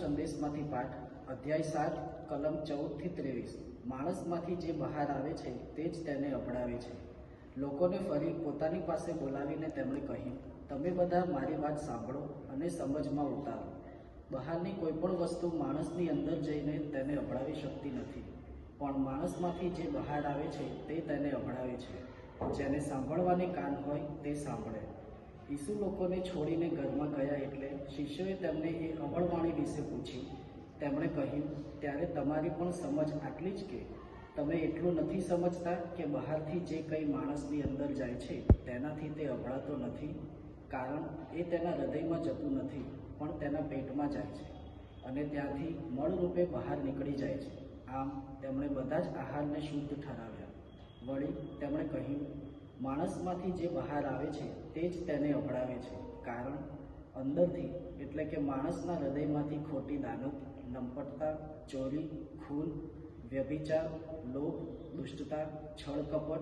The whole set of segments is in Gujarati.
સંદેશમાંથી પાઠ, અધ્યાય સાત, કલમ ચૌદથી ત્રેવીસ. માણસમાંથી જે બહાર આવે છે, તે જ તેને અપડાવે છે. લોકોને ફરી પોતાની પાસે બોલાવીને તેમણે કહ્યું, તમે બધા મારી વાત સાંભળો અને સમજમાં ઉતારો. બહારની કોઈપણ વસ્તુ માણસની અંદર જઈને તેને અપડાવી શકતી નથી. પણ માણસમાંથી જે બહાર આવે છે, તે તેને અપડાવે છે. જેને સાંભળવાને કાન હોય, તે સાંભળે. ઈસુ લોકોને છોડીને ઘરમાં ગયા એટલે શિષ્યોએ તેમને એ અભળવાણી વિશે પૂછ્યું. તેમણે કહ્યું, ત્યારે તમારી પણ સમજ આટલી જ કે? તમે એટલું નથી સમજતા કે બહારથી જે કંઈ માણસની અંદર જાય છે, તેનાથી તે અભળાતો નથી? કારણ એ તેના હૃદયમાં જતું નથી, પણ તેના પેટમાં જાય છે અને ત્યાંથી મળરૂપે બહાર નીકળી જાય છે. આમ તેમણે બધા જ આહારને શુદ્ધ ઠરાવ્યા. વળી તેમણે કહ્યું માણસમાંથી જે બહાર આવે છે, તે જ તેને અભડાવે છે. કારણ, અંદરથી, એટલે કે માણસના હૃદયમાંથી ખોટી દાનત લંપટતા, ચોરી, ખૂન, વ્યભિચાર, લોભ, દુષ્ટતા, છળ કપટ,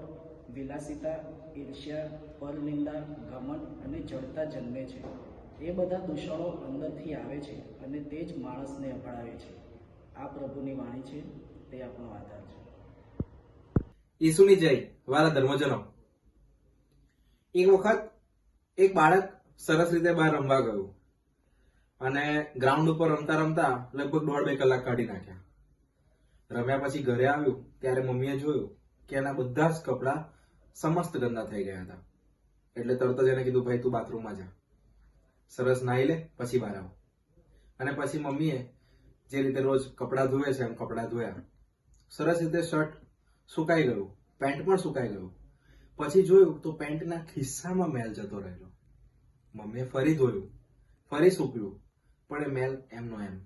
વિલાસિતા, ઈર્ષ્યા, પરનિંદા, ઘમંડ અને જડતા જન્મે છે. એ બધા દૂષણો અંદરથી આવે છે અને તે જ માણસને અભડાવે છે. આ પ્રભુની વાણી છે, તે આપણો આધાર છે. ઈસુની જય, વાલા ધર્મજનો. એક વખત એક બાળક સરસ રીતે બહાર રમવા ગયું. અને ગ્રાઉન્ડ ઉપર રમતા રમતા લગભગ દોઢ બે કલાક કાઢી નાખ્યા. રમ્યા પછી ઘરે આવ્યું, ત્યારે મમ્મીએ જોયું કે એના બધા જ કપડા સમસ્ત ગંદા થઈ ગયા હતા. એટલે તરત જ એને કીધું, ભાઈ, તું બાથરૂમમાં જા. સરસ નાહી લે, પછી બહાર આવ. અને પછી મમ્મીએ જે રીતે રોજ કપડાં ધોવે છે એમ કપડાં ધોયા. સરસ રીતે શર્ટ સુકાઈ ગયું, પેન્ટ પણ સુકાઈ ગયું. પછી જોયું તો પેન્ટના ખિસ્સામાં મેલ જતો રહેલો. મમ્મીએ ફરી ધોયું, ફરી સૂક્યું પણ એ મેલ એમનો એમ.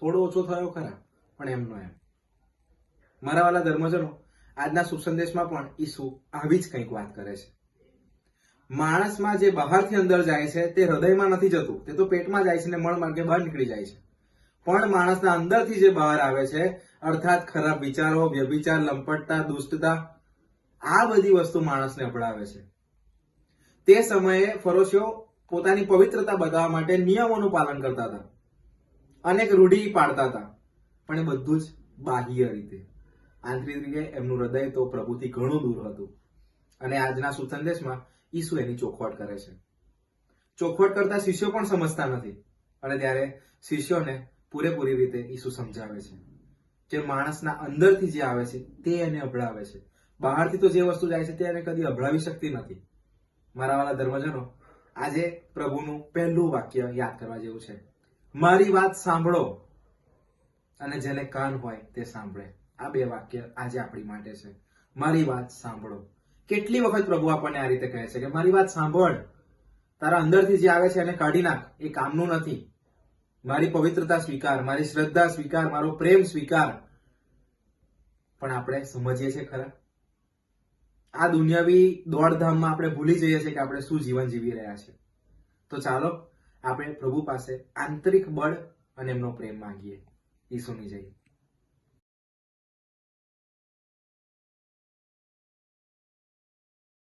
થોડો ઓછો થયો ખરા, પણ એમનો એમ. મારા વાલા ધર્મજનો, આજના શુભ સંદેશમાં પણ ઈસુ આવી જ કંઈક વાત કરે છે. માણસમાં જે બહારથી અંદર જાય છે, તે હૃદયમાં નથી જતું, તે તો પેટમાં જાય છે ને મળ માર્ગે બહાર નીકળી જાય છે. પણ માણસના અંદરથી જે બહાર આવે છે, અર્થાત ખરાબ વિચારો, વ્યભિચાર, લંપટતા, દુષ્ટતા આ બધી વસ્તુ માણસને અપડાવે છે. તે સમયે ફરોશીઓ પોતાની પવિત્રતા બતાવવા માટે નિયમોનું પાલન કરતા હતા. અનેક રૂઢિ પાડતા હતા. પણ એ બધું જ બાહ્ય રીતે. આંતરિક રીતે એમનું હૃદય તો પ્રભુથી ઘણું દૂર હતું. અને આજના સુસંદેશમાં ઈસુ એની ચોખવટ કરે છે. ચોખવટ કરતા શિષ્યો પણ સમજતા નથી. અને ત્યારે શિષ્યોને પૂરેપૂરી રીતે ઈસુ સમજાવે છે. કે માણસના અંદરથી જે આવે છે, તે એને અપડાવે છે. બહારથી તો જે વસ્તુ જાય છે તે એને કદી અભળાવી શકતી નથી. મારા વાળા ધર્મજનો, આજે પ્રભુનું પહેલું વાક્ય યાદ કરવા જેવું છે. મારી વાત સાંભળો અને જેને કાન હોય તે સાંભળે. આ બે વાક્ય આજે આપણી માટે છે. મારી વાત સાંભળો. કેટલી વખત પ્રભુ આપણને આ રીતે કહે છે કે, મારી વાત સાંભળ. તારા અંદરથી જે આવે છે એને કાઢી નાખ. એ કામનું નથી. મારી પવિત્રતા સ્વીકાર, મારી શ્રદ્ધા સ્વીકાર, મારો પ્રેમ સ્વીકાર. પણ આપણે સમજીએ છીએ ખરા? આ દુનિયાવી દોડધામમાં આપણે ભૂલી જઈએ છીએ કે આપણે શું જીવન જીવી રહ્યા છે તો ચાલો આપણે પ્રભુ પાસે આંતરિક બળ અને એમનો પ્રેમ માંગીએ. ઈસુની જય.